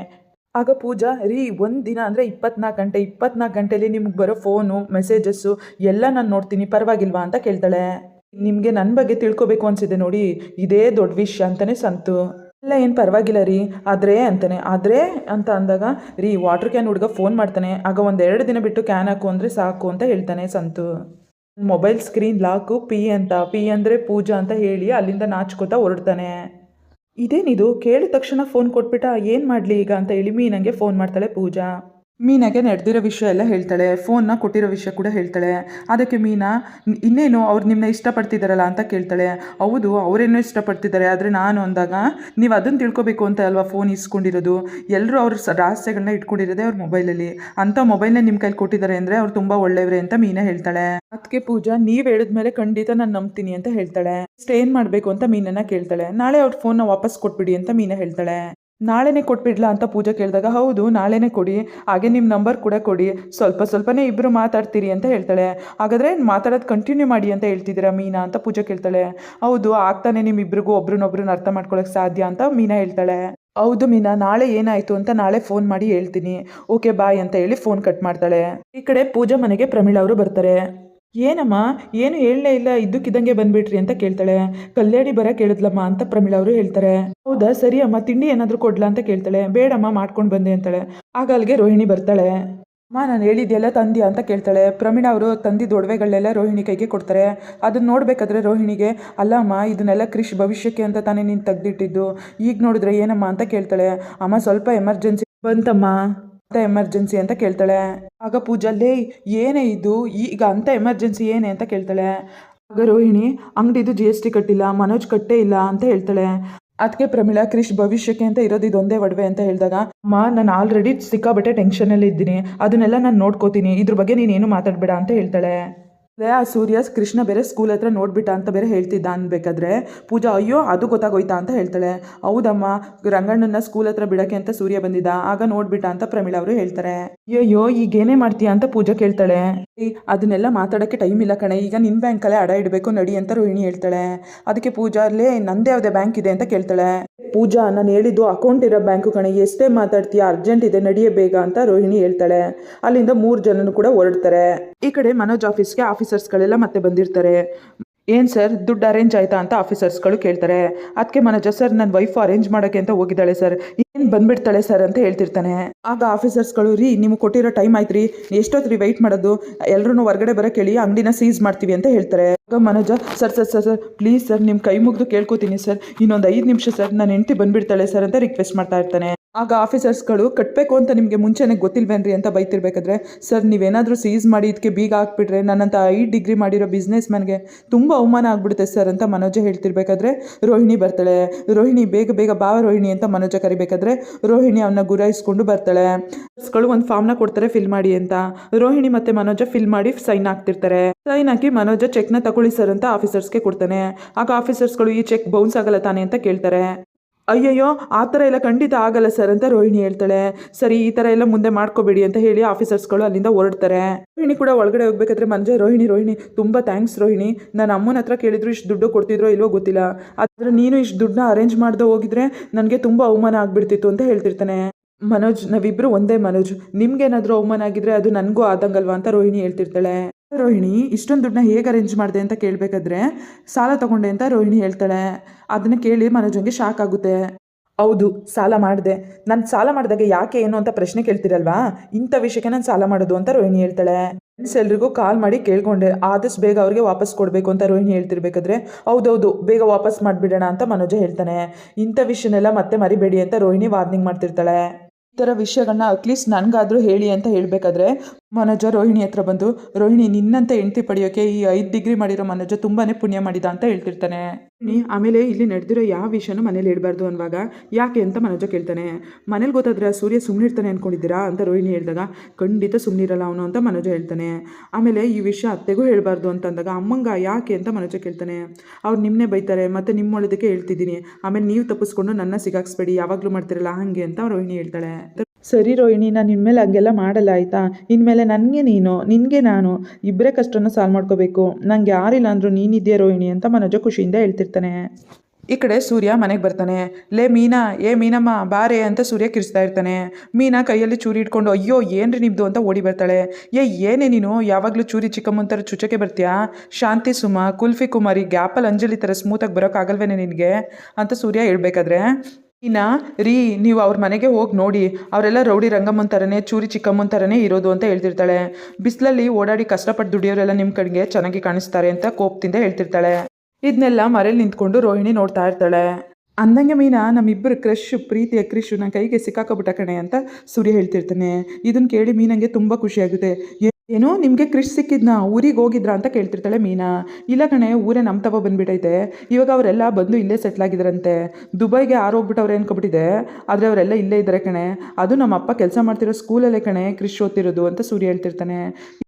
ಆಗ ಪೂಜಾ, ರೀ, ಒಂದು ದಿನ ಅಂದರೆ ಇಪ್ಪತ್ನಾಲ್ಕು ಗಂಟೆ ಇಪ್ಪತ್ನಾಲ್ಕು ಗಂಟೆಲಿ ನಿಮ್ಗೆ ಬರೋ ಫೋನು ಮೆಸೇಜಸ್ಸು ಎಲ್ಲ ನಾನು ನೋಡ್ತೀನಿ, ಪರವಾಗಿಲ್ವಾ ಅಂತ ಕೇಳ್ತಾಳೆ. ನಿಮಗೆ ನನ್ನ ಬಗ್ಗೆ ತಿಳ್ಕೊಬೇಕು ಅನಿಸಿದೆ ನೋಡಿ, ಇದೇ ದೊಡ್ಡ ವಿಷಯ ಅಂತಲೇ ಸಂತು. ಇಲ್ಲ, ಏನು ಪರವಾಗಿಲ್ಲ ರೀ, ಆದರೆ ಅಂತಾನೆ, ಆದರೆ ಅಂತ ಅಂದಾಗ, ರೀ ವಾಟರ್ ಕ್ಯಾನ್ ಹುಡುಗ ಫೋನ್ ಮಾಡ್ತಾನೆ, ಆಗ ಒಂದೆರಡು ದಿನ ಬಿಟ್ಟು ಕ್ಯಾನ್ ಹಾಕು ಅಂದರೆ ಸಾಕು ಅಂತ ಹೇಳ್ತಾನೆ Santhu. Mobile screen lock, P ಅಂತ, ಪಿ ಅಂದರೆ ಪೂಜಾ ಅಂತ ಹೇಳಿ ಅಲ್ಲಿಂದ ನಾಚ್ಕೋತಾ ಹೊರಡ್ತಾನೆ. ಇದೇನಿದು? ಕೇಳಿದ ತಕ್ಷಣ ಫೋನ್ ಕೊಟ್ಬಿಟ್ಟ, ಏನು ಮಾಡಲಿ ಈಗ ಅಂತ ಹೇಳಿ ಮೀನಂಗೆ ಫೋನ್ ಮಾಡ್ತಾಳೆ ಪೂಜಾ. ಮೀನಾಗೆ ನಡೆದಿರೋ ವಿಷಯ ಎಲ್ಲ ಹೇಳ್ತಾಳೆ ಫೋನ್ನ ಕೊಟ್ಟಿರೋ ವಿಷಯ ಕೂಡ ಹೇಳ್ತಾಳೆ. ಅದಕ್ಕೆ ಮೀನಾ "ನ್- ಇನ್ನೇನು ಅವ್ರು ನಿಮ್ಮನ್ನ ಇಷ್ಟಪಡ್ತಿದ್ದಾರಲ್ಲ ಅಂತ ಕೇಳ್ತಾಳೆ. ಹೌದು, ಅವರೇನೋ ಇಷ್ಟಪಡ್ತಿದ್ದಾರೆ ಆದರೆ ನಾನು ಅಂದಾಗ, ನೀವು ಅದನ್ನು ತಿಳ್ಕೊಬೇಕು ಅಂತ ಅಲ್ವಾ ಫೋನ್ ಇಸ್ಕೊಂಡಿರೋದು? ಎಲ್ಲರೂ ಅವ್ರ ರಹಸ್ಯಗಳನ್ನ ಇಟ್ಕೊಂಡಿರೋದೇ ಅವ್ರ ಮೊಬೈಲಲ್ಲಿ. ಅಂಥ ಮೊಬೈಲ್ನ ನಿಮ್ಮ ಕೈಲಿ ಕೊಟ್ಟಿದ್ದಾರೆ ಅಂದರೆ ಅವ್ರು ತುಂಬ ಒಳ್ಳೆಯವ್ರೆ ಅಂತ ಮೀನಾ ಹೇಳ್ತಾಳೆ. ಅದಕ್ಕೆ ಪೂಜಾ, ನೀವು ಹೇಳಿದ್ಮೇಲೆ ಖಂಡಿತ ನಾನು ನಂಬ್ತೀನಿ ಅಂತ ಹೇಳ್ತಾಳೆ. ಸ್ಟೇ ಏನು ಮಾಡಬೇಕು ಅಂತ ಮೀನನ್ನು ಕೇಳ್ತಾಳೆ. ನಾಳೆ ಅವ್ರ ಫೋನ್ನ ವಾಪಸ್ ಕೊಟ್ಬಿಡಿ ಅಂತ ಮೀನಾ ಹೇಳ್ತಾಳೆ. ನಾಳೆನೇ ಕೊಟ್ಬಿಡ್ಲಾ ಅಂತ ಪೂಜಾ ಕೇಳಿದಾಗ, ಹೌದು, ನಾಳೆನೇ ಕೊಡಿ, ಹಾಗೆ ನಿಮ್ಮ ನಂಬರ್ ಕೂಡ ಕೊಡಿ, ಸ್ವಲ್ಪ ಸ್ವಲ್ಪನೇ ಇಬ್ಬರು ಮಾತಾಡ್ತೀರಿ ಅಂತ ಹೇಳ್ತಾಳೆ. ಹಾಗಾದರೆ ಮಾತಾಡೋದು ಕಂಟಿನ್ಯೂ ಮಾಡಿ ಅಂತ ಹೇಳ್ತಿದ್ದೀರಾ ಮೀನಾ? ಅಂತ ಪೂಜಾ ಕೇಳ್ತಾಳೆ. ಹೌದು, ಆಗ್ತಾನೆ ನಿಮ್ಮಿಬ್ರಿಗೂ ಒಬ್ರನ್ನೊಬ್ರನ್ನ ಅರ್ಥ ಮಾಡ್ಕೊಳಕ್ಕೆ ಸಾಧ್ಯ ಅಂತ ಮೀನಾ ಹೇಳ್ತಾಳೆ. ಹೌದು ಮೀನಾ, ನಾಳೆ ಏನಾಯಿತು ಅಂತ ನಾಳೆ ಫೋನ್ ಮಾಡಿ ಹೇಳ್ತೀನಿ. ಓಕೆ ಬಾಯ್ ಅಂತ ಹೇಳಿ ಫೋನ್ ಕಟ್ ಮಾಡ್ತಾಳೆ. ಈ ಕಡೆ ಪೂಜಾ ಮನೆಗೆ ಪ್ರಮೀಳಾ ಅವರು ಬರ್ತಾರೆ. ಏನಮ್ಮ, ಏನು ಹೇಳಲೇ ಇಲ್ಲ, ಇದ್ದಕ್ಕಿದ್ದಂಗೆ ಬಂದ್ಬಿಟ್ರಿ ಅಂತ ಕೇಳ್ತಾಳೆ. ಕಲ್ಯಾಡಿ ಬರ ಕೇಳಿದ್ಲಮ್ಮ ಅಂತ ಪ್ರಮೀಳ ಅವರು ಹೇಳ್ತಾರೆ. ಹೌದಾ, ಸರಿ ಅಮ್ಮ, ತಿಂಡಿ ಏನಾದರೂ ಕೊಡ್ಲಾ ಅಂತ ಕೇಳ್ತಾಳೆ. ಬೇಡಮ್ಮ, ಮಾಡ್ಕೊಂಡು ಬಂದೆ ಅಂತಾಳೆ. ಆಗ ಅಲ್ಲಿಗೆ ರೋಹಿಣಿ ಬರ್ತಾಳೆ. ಅಮ್ಮ, ನಾನು ಹೇಳಿದ್ಯಲ್ಲ ತಂದ್ಯಾ ಅಂತ ಕೇಳ್ತಾಳೆ. ಪ್ರಮೀಳಾ ಅವರು ತಂದಿದ್ದ ಒಡವೆಗಳನ್ನೆಲ್ಲ ರೋಹಿಣಿ ಕೈಗೆ ಕೊಡ್ತಾರೆ. ಅದನ್ನ ನೋಡ್ಬೇಕಾದ್ರೆ ರೋಹಿಣಿಗೆ, ಅಲ್ಲ ಅಮ್ಮ, ಇದನ್ನೆಲ್ಲ ಕೃಷಿ ಭವಿಷ್ಯಕ್ಕೆ ಅಂತ ತಾನೇ ನೀನು ತೆಗ್ದಿಟ್ಟಿದ್ದು. ಈಗ ನೋಡಿದ್ರೆ ಏನಮ್ಮ? ಅಂತ ಕೇಳ್ತಾಳೆ. ಅಮ್ಮ, ಸ್ವಲ್ಪ ಎಮರ್ಜೆನ್ಸಿ ಬಂತಮ್ಮ. ಎಮರ್ಜೆನ್ಸಿ ಅಂತ ಕೇಳ್ತಾಳೆ. ಆಗ ಪೂಜಾ, ಲೇ, ಏನೇ ಇದು? ಈಗ ಅಂತ ಎಮರ್ಜೆನ್ಸಿ ಏನೇ ಅಂತ ಕೇಳ್ತಾಳೆ. ಆಗ ರೋಹಿಣಿ ಅಂಗಡಿದು ಜಿ ಎಸ್ ಟಿ ಕಟ್ಟಿಲ್ಲ, ಮನೋಜ್ ಕಟ್ಟೇ ಇಲ್ಲ ಅಂತ ಹೇಳ್ತಾಳೆ. ಅದಕ್ಕೆ ಪ್ರಮೀಳಾ, ಕ್ರಿಶ್ ಭವಿಷ್ಯಕ್ಕೆ ಅಂತ ಇರೋದು ಇದೊಂದೇ ಒಡವೆ ಅಂತ ಹೇಳಿದಾಗ, ಅಮ್ಮ, ನಾನು ಆಲ್ರೆಡಿ ಸಿಕ್ಕಾಬಟ್ಟೆ ಟೆನ್ಷನಲ್ಲಿ ಇದ್ದೀನಿ ಅದನ್ನೆಲ್ಲ ನಾನು ನೋಡ್ಕೋತೀನಿ. ಇದ್ರ ಬಗ್ಗೆ ನೀನೇನು ಮಾತಾಡಬೇಡ? ಅಂತ ಹೇಳ್ತಾಳೆ. ಆ ಸೂರ್ಯ ಕೃಷ್ಣ ಬೇರೆ ಸ್ಕೂಲ್ ಹತ್ರ ನೋಡ್ಬಿಟ್ಟ ಅಂತ ಬೇರೆ ಹೇಳ್ತಿದ್ದ ಅನ್ಬೇಕಾದ್ರೆ, ಪೂಜಾ, ಅಯ್ಯೋ, ಅದು ಗೊತ್ತಾಗೋಯ್ತಾ ಅಂತ ಹೇಳ್ತಾಳೆ. ಹೌದಮ್ಮ ರಂಗಣ್ಣನ ಸ್ಕೂಲ್ ಹತ್ರ ಬಿಡಕ್ಕೆ ಅಂತ ಸೂರ್ಯ ಬಂದಿದ್ದ, ಆಗ ನೋಡ್ಬಿಟ್ಟ ಅಂತ ಪ್ರಮೀಳಾ ಅವರು ಹೇಳ್ತಾರೆ. ಅಯ್ಯೋ ಈಗ ಏನೇ ಮಾಡ್ತೀಯ ಅಂತ ಪೂಜಾ ಕೇಳ್ತಾಳೆ. ಅದನ್ನೆಲ್ಲ ಮಾತಾಡೋಕ್ಕೆ ಟೈಮ್ ಇಲ್ಲ ಕಣೆ, ಈಗ ನಿನ್ನ ಬ್ಯಾಂಕಲ್ಲೇ ಅಡ ಇಡಬೇಕು, ನಡಿ ಅಂತ ರೋಹಿಣಿ ಹೇಳ್ತಾಳೆ. ಅದಕ್ಕೆ ಪೂಜಾ ಅಲ್ಲೇ ನಂದೇ ಯಾವುದೇ ಬ್ಯಾಂಕ್ ಇದೆ ಅಂತ ಕೇಳ್ತಾಳೆ. ಪೂಜಾ ನಾನು ಹೇಳಿದ್ದು ಅಕೌಂಟ್ ಇರೋ ಬ್ಯಾಂಕು ಕಣೆ, ಎಷ್ಟೇ ಮಾತಾಡ್ತೀಯ, ಅರ್ಜೆಂಟ್ ಇದೆ, ನಡಿಯೇ ಬೇಗ, ಅಂತ ರೋಹಿಣಿ ಹೇಳ್ತಾಳೆ. ಅಲ್ಲಿಂದ ಮೂರು ಜನನು ಕೂಡ ಹೊರಡ್ತಾರೆ. ಈ ಕಡೆ ಮನೋಜ್ ಆಫೀಸ್ಗೆ ಆಫೀಸರ್ಸ್ಗಳೆಲ್ಲ ಮತ್ತೆ ಬಂದಿರ್ತಾರೆ. ಏನು ಸರ್? ದುಡ್ಡು ಅರೇಂಜ್ ಆಯ್ತಾ ಅಂತ ಆಫೀಸರ್ಸ್ಗಳು ಕೇಳ್ತಾರೆ. ಅದಕ್ಕೆ ಮನೋಜ, ಸರ್ ನನ್ನ ವೈಫ್ ಅರೇಂಜ್ ಮಾಡೋಕ್ಕೆ ಅಂತ ಹೋಗಿದ್ದಾಳೆ ಸರ್. ಏನು ಬಂದ್ಬಿಡ್ತಾಳೆ ಸರ್? ಅಂತ ಹೇಳ್ತಿರ್ತಾನೆ. ಆಗ ಆಫೀಸರ್ಸ್ಗಳು ರೀ, ನಿಮ್ಗೆ ಕೊಟ್ಟಿರೋ ಟೈಮ್ ಆಯ್ತು ರೀ ಎಷ್ಟೊತ್ತು ರೀ ವೆಯ್ಟ್ ಮಾಡೋದು? ಎಲ್ಲರೂ ಹೊರಗಡೆ ಬರೋಕ್ಕೆ ಹೇಳಿ ಅಂಗಡಿನ ಸೀಸ್ ಮಾಡ್ತೀವಿ ಅಂತ ಹೇಳ್ತಾರೆ. ಆಗ Manoj, sir sir sir sir please sir ನಿಮ್ಮ ಕೈ ಮುಗಿದು ಕೇಳ್ಕೊತೀನಿ ಸರ್. ಇನ್ನೊಂದು ಐದು ನಿಮಿಷ ಸರ್ ನನ್ನ ಹೆಂಡತಿ ಬಂದುಬಿಡ್ತಾಳೆ ಸರ್ ಅಂತ ರಿಕ್ವೆಸ್ಟ್ ಮಾಡ್ತಾ ಇರ್ತಾನೆ. ಆಗ ಆಫೀಸರ್ಸ್ಗಳು ಕಟ್ಟಬೇಕು ಅಂತ ನಿಮಗೆ ಮುಂಚೆನೇ ಗೊತ್ತಿಲ್ವೇನ್ರಿ ಅಂತ ಬೈತಿರ್ಬೇಕಾದ್ರೆ, ಸರ್, ನೀವೇನಾದರೂ ಸೀಸ್ ಮಾಡಿ ಇದಕ್ಕೆ ಬೀಗ ಹಾಕ್ಬಿಟ್ರೆ ನನ್ನಂತ ಐದು ಡಿಗ್ರಿ ಮಾಡಿರೋ ಬಿಸ್ನೆಸ್ ಮ್ಯಾನ್ಗೆ ತುಂಬ ಅವಮಾನ ಆಗ್ಬಿಡುತ್ತೆ ಸರ್, ಅಂತ ಮನೋಜ ಹೇಳ್ತಿರ್ಬೇಕಾದ್ರೆ, ರೋಹಿಣಿ ಬರ್ತಾಳೆ, ರೋಹಿಣಿ ಬೇಗ ಬೇಗ ಬಾವ ರೋಹಿಣಿ, ಅಂತ ಮನೋಜ ಕರಿಬೇಕಾದ್ರೆ, ರೋಹಿಣಿ ಅವನ್ನ ಗುರಾಯಿಸ್ಕೊಂಡು ಬರ್ತಾಳೆ. ಗಳು ಒಂದು ಫಾರ್ಮ್ನ ಕೊಡ್ತಾರೆ, ಫಿಲ್ ಮಾಡಿ ಅಂತ. ರೋಹಿಣಿ ಮತ್ತೆ ಮನೋಜ ಫಿಲ್ ಮಾಡಿ ಸೈನ್ ಹಾಕ್ತಿರ್ತಾರೆ. ಸೈನ್ ಹಾಕಿ ಮನೋಜ ಚೆಕ್ನ ತಗೊಳ್ಳಿ ಸರ್ ಅಂತ ಆಫೀಸರ್ಸ್ಗೆ ಕೊಡ್ತಾನೆ. ಆಗ ಆಫೀಸರ್ಸ್ಗಳು, ಈ ಚೆಕ್ ಬೌನ್ಸ್ ಆಗಲ್ಲ ತಾನೆ? ಅಂತ ಕೇಳ್ತಾರೆ. ಅಯ್ಯಯ್ಯೋ, ಆ ಥರ ಎಲ್ಲ ಖಂಡಿತ ಆಗಲ್ಲ ಸರ್ ಅಂತ ರೋಹಿಣಿ ಹೇಳ್ತಾಳೆ. ಸರಿ, ಈ ಥರ ಎಲ್ಲ ಮುಂದೆ ಮಾಡ್ಕೋಬೇಡಿ ಅಂತ ಹೇಳಿ ಆಫೀಸರ್ಸ್ಗಳು ಅಲ್ಲಿಂದ ಹೊರಡ್ತಾರೆ. ರೋಹಿಣಿ ಕೂಡ ಒಳಗಡೆ ಹೋಗ್ಬೇಕಾದ್ರೆ ಮಂಜೆ, ರೋಹಿಣಿ ರೋಹಿಣಿ, ತುಂಬ ಥ್ಯಾಂಕ್ಸ್ ರೋಹಿಣಿ. ನಾನು ಅಮ್ಮನ ಹತ್ರ ಕೇಳಿದ್ರು ಇಷ್ಟು ದುಡ್ಡು ಕೊಡ್ತಿದ್ರೋ ಇಲ್ವೋ ಗೊತ್ತಿಲ್ಲ. ಆದರೆ ನೀನು ಇಷ್ಟು ದುಡ್ಡನ್ನ ಅರೇಂಜ್ ಮಾಡ್ದೆ ಹೋಗಿದ್ರೆ ನನಗೆ ತುಂಬ ಅವಮಾನ ಆಗ್ಬಿಡ್ತಿತ್ತು ಅಂತ ಹೇಳ್ತಿರ್ತಾನೆ. ಮನೋಜ್, ನಾವಿಬ್ರು ಒಂದೇ ಮನೋಜ್. ನಿಮ್ಗೇನಾದರೂ ಅವಮಾನ ಆಗಿದ್ರೆ ಅದು ನನಗೂ ಆದಂಗಲ್ವಾ ಅಂತ ರೋಹಿಣಿ ಹೇಳ್ತಿರ್ತಾಳೆ. ರೋಹಿಣಿ, ಇಷ್ಟೊಂದು ದುಡ್ಡನ್ನ ಹೇಗೆ ಅರೇಂಜ್ ಮಾಡಿದೆ ಅಂತ ಕೇಳಬೇಕಾದ್ರೆ ಸಾಲ ತಗೊಂಡೆ ಅಂತ ರೋಹಿಣಿ ಹೇಳ್ತಾಳೆ. ಅದನ್ನ ಕೇಳಿ ಮನೋಜಂಗೆ ಶಾಕ್ ಆಗುತ್ತೆ. ಹೌದು, ಸಾಲ ಮಾಡಿದೆ. ನಾನು ಸಾಲ ಮಾಡಿದಾಗ ಯಾಕೆ ಏನು ಅಂತ ಪ್ರಶ್ನೆ ಕೇಳ್ತಿರಲ್ವಾ? ಇಂಥ ವಿಷಯಕ್ಕೆ ನಾನು ಸಾಲ ಮಾಡೋದು ಅಂತ ರೋಹಿಣಿ ಹೇಳ್ತಾಳೆ. ಫ್ರೆಂಡ್ಸ್ ಎಲ್ರಿಗೂ ಕಾಲ್ ಮಾಡಿ ಕೇಳ್ಕೊಂಡೆ. ಆದಷ್ಟು ಬೇಗ ಅವ್ರಿಗೆ ವಾಪಸ್ ಕೊಡಬೇಕು ಅಂತ ರೋಹಿಣಿ ಹೇಳ್ತಿರ್ಬೇಕಾದ್ರೆ, ಹೌದೌದು, ಬೇಗ ವಾಪಸ್ ಮಾಡಿಬಿಡೋಣ ಅಂತ ಮನೋಜ ಹೇಳ್ತಾನೆ. ಇಂಥ ವಿಷಯನೆಲ್ಲ ಮತ್ತೆ ಮರಿಬೇಡಿ ಅಂತ ರೋಹಿಣಿ ವಾರ್ನಿಂಗ್ ಮಾಡ್ತಿರ್ತಾಳೆ. ಈ ಥರ ವಿಷಯಗಳನ್ನ ಅಟ್ಲೀಸ್ಟ್ ನನಗಾದರೂ ಹೇಳಿ ಅಂತ ಹೇಳಬೇಕಾದ್ರೆ ಮನೋಜ ರೋಹಿಣಿ ಹತ್ರ ಬಂದು, ರೋಹಿಣಿ, ನಿನ್ನಂತ ಹೆಂಡತಿ ಪಡೆಯೋಕೆ ಈ ಐದು ಡಿಗ್ರಿ ಮಾಡಿರೋ ಮನೋಜ ತುಂಬಾನೇ ಪುಣ್ಯ ಮಾಡಿದ ಅಂತ ಹೇಳ್ತಿರ್ತಾನೆ. ಆಮೇಲೆ ಇಲ್ಲಿ ನಡೆದಿರೋ ಯಾವ ವಿಷಯನೂ ಮನೇಲಿ ಇಡಬಾರ್ದು ಅನ್ನುವಾಗ ಯಾಕೆ ಅಂತ ಮನೋಜ ಕೇಳ್ತಾನೆ. ಮನೇಲಿ ಗೊತ್ತಾದ್ರೆ ಸೂರ್ಯ ಸುಮ್ಮನಿರ್ತಾನೆ ಅನ್ಕೊಂಡಿದ್ದೀರಾ? ಅಂತ ರೋಹಿಣಿ ಹೇಳಿದಾಗ, ಖಂಡಿತ ಸುಮ್ಮನಿರಲ್ಲ ಅವನು, ಅಂತ ಮನೋಜ ಹೇಳ್ತಾನೆ. ಆಮೇಲೆ ಈ ವಿಷಯ ಅತ್ತೆಗೂ ಹೇಳಬಾರ್ದು ಅಂತ ಅಂದಾಗ ಅಮ್ಮಂಗ ಯಾಕೆ ಅಂತ ಮನೋಜ ಕೇಳ್ತಾನೆ. ಅವ್ರು ನಿಮ್ಮನ್ನೇ ಬೈತಾರೆ, ಮತ್ತೆ ನಿಮ್ಮ ಒಳದಕ್ಕೆ ಹೇಳ್ತಿದ್ದೀನಿ. ಆಮೇಲೆ ನೀವು ತಪ್ಪಿಸ್ಕೊಂಡು ನನ್ನ ಸಿಗಾಕ್ಸ್ಬೇಡಿ, ಯಾವಾಗಲೂ ಮಾಡ್ತಿರಲ್ಲ, ಹಾಗೆ, ಅಂತ ರೋಹಿಣಿ ಹೇಳ್ತಾಳೆ. ಸರಿ ರೋಹಿಣಿ, ನಾನು ಇನ್ಮೇಲೆ ಹಂಗೆಲ್ಲ ಮಾಡಲ್ಲ ಆಯಿತಾ? ಇನ್ಮೇಲೆ ನನಗೆ ನೀನು, ನಿನಗೆ ನಾನು ಇಬ್ಬರೇ ಕಷ್ಟನ ಸಾಲ್ವ್ ಮಾಡ್ಕೋಬೇಕು. ನನಗೆ ಯಾರಿಲ್ಲ ಅಂದರೂ ನೀನಿದ್ಯಾ ರೋಹಿಣಿ ಅಂತ ಮನೋಜ ಖುಷಿಯಿಂದ ಹೇಳ್ತಿರ್ತಾನೆ. ಈ ಕಡೆ ಸೂರ್ಯ ಮನೆಗೆ ಬರ್ತಾನೆ. ಲೇ ಮೀನಾ, ಏ ಮೀನಮ್ಮ, ಬಾರೆ ಅಂತ ಸೂರ್ಯ ಕಿರಿಸ್ತಾ ಇರ್ತಾನೆ. ಮೀನಾ ಕೈಯಲ್ಲಿ ಚೂರಿ ಇಟ್ಕೊಂಡು, ಅಯ್ಯೋ, ಏನ್ರಿ ನಿಮ್ದು? ಅಂತ ಓಡಿ ಬರ್ತಾಳೆ. ಏ, ಏನೇ ನೀನು, ಯಾವಾಗಲೂ ಚೂರಿ ಚಿಕ್ಕಮ್ಮನ ಥರ ಚುಚಕ್ಕೆ ಬರ್ತೀಯಾ? ಶಾಂತಿ ಸುಮ, ಕುಲ್ಫಿ ಕುಮಾರಿ, ಗ್ಯಾಪಲ್ ಅಂಜಲಿ ಥರ ಸ್ಮೂತಾಗಿ ಬರೋಕ್ಕಾಗಲ್ವೇನೆ ನಿನಗೆ? ಅಂತ ಸೂರ್ಯ ಹೇಳ್ಬೇಕಾದ್ರೆ ಇನ್ನ, ರೀ, ನೀವು ಅವ್ರ ಮನೆಗೆ ಹೋಗಿ ನೋಡಿ. ಅವರೆಲ್ಲ ರೌಡಿ ರಂಗಮ್ಮನ ಥರನೇ ಚೂರಿ ಚಿಕ್ಕಮ್ಮನ ಥರನೇ ಇರೋದು ಅಂತ ಹೇಳ್ತಿರ್ತಾಳೆ. ಬಿಸಿಲಲ್ಲಿ ಓಡಾಡಿ ಕಷ್ಟಪಟ್ಟು ದುಡಿಯೋರೆಲ್ಲ ನಿಮ್ಮ ಕಡೆಗೆ ಚೆನ್ನಾಗಿ ಕಾಣಿಸ್ತಾರೆ ಅಂತ ಕೋಪದಿಂದ ಹೇಳ್ತಿರ್ತಾಳೆ. ಇದನ್ನೆಲ್ಲ ಮರೇಲಿ ನಿಂತ್ಕೊಂಡು ರೋಹಿಣಿ ನೋಡ್ತಾ ಇರ್ತಾಳೆ. ಅಂದಂಗೆ ಮೀನಾ, ನಮ್ಮಿಬ್ಬರು ಕ್ರಶ್, ಪ್ರೀತಿಯ ಕ್ರಿಶು ನನ್ನ ಕೈಗೆ ಸಿಕ್ಕಾಕೊಬಿಟ್ಟ ಕಣೆ ಅಂತ ಸೂರ್ಯ ಹೇಳ್ತಿರ್ತಾನೆ. ಇದನ್ನು ಕೇಳಿ ಮೀನಂಗೆ ತುಂಬ ಖುಷಿಯಾಗುತ್ತೆ. ಏನೋ ನಿಮಗೆ ಕ್ರಿಶ್ ಸಿಕ್ಕಿದ್ನಾ? ಊರಿಗೆ ಹೋಗಿದ್ರಾ ಅಂತ ಕೇಳ್ತಿರ್ತಾಳೆ ಮೀನಾ. ಇಲ್ಲ ಕಣೆ, ಊರೇ ನಮ್ಮ ತವ ಬಂದುಬಿಟ್ಟೈತೆ ಇವಾಗ ಅವರೆಲ್ಲ ಬಂದು ಇಲ್ಲೇ ಸೆಟ್ಲ್ ಆಗಿದ್ರಂತೆ. ದುಬೈಗೆ ಅವ್ರು ಅನ್ಕೊಬಿಟ್ಟಿದೆ. ಆದರೆ ಅವರೆಲ್ಲ ಇಲ್ಲೇ ಇದ್ದಾರೆ ಕಣೆ. ಅದು ನಮ್ಮ ಅಪ್ಪ ಕೆಲಸ ಮಾಡ್ತಿರೋ ಸ್ಕೂಲಲ್ಲೇ ಕಣೆ ಕ್ರಿಶ್ ಓದ್ತಿರೋದು ಅಂತ ಸೂರ್ಯ ಹೇಳ್ತಿರ್ತಾನೆ.